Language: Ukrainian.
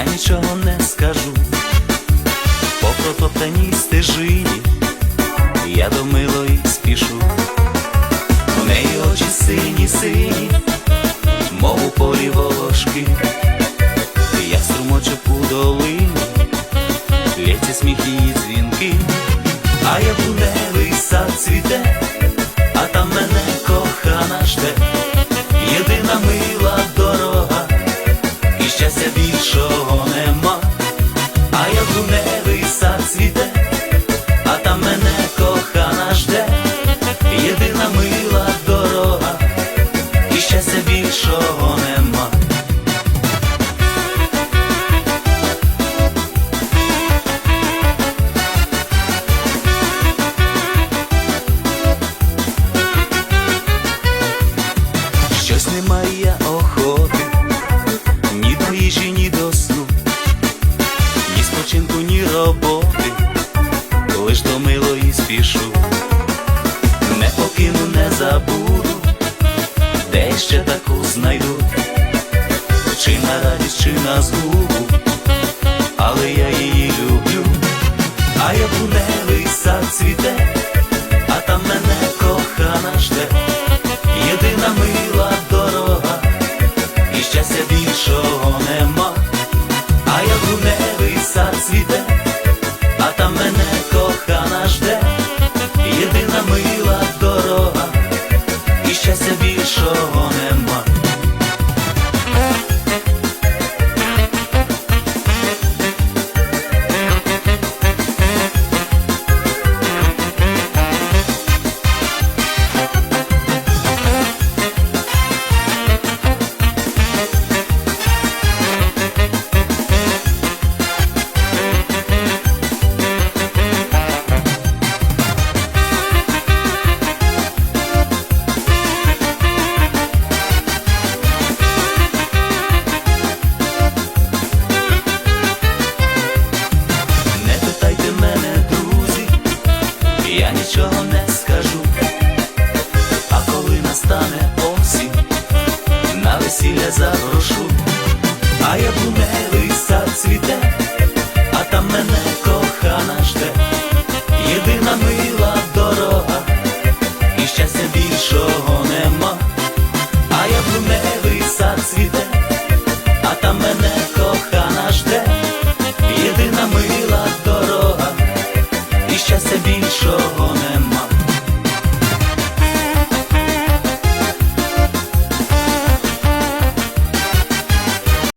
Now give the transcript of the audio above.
нічого не скажу. По протоптаній стежині я до милої спішу. У неї очі сині, сині, мов у полі волошки. Я струмочок у долині, лється сміх її дзвінки, а я буневий сад цвіте, щастя більшого нема, а я буневий сад цвіте, забуду, де ще таку знайду, чи на радість, чи на згубу, але я її люблю, а я буневий сад цвіте, а там мене кохана жде. Єдина мила дорога, і щастя більшого нема, а я гуневий сад цвіте, цвіте, а там мене кохана жде, єдина мила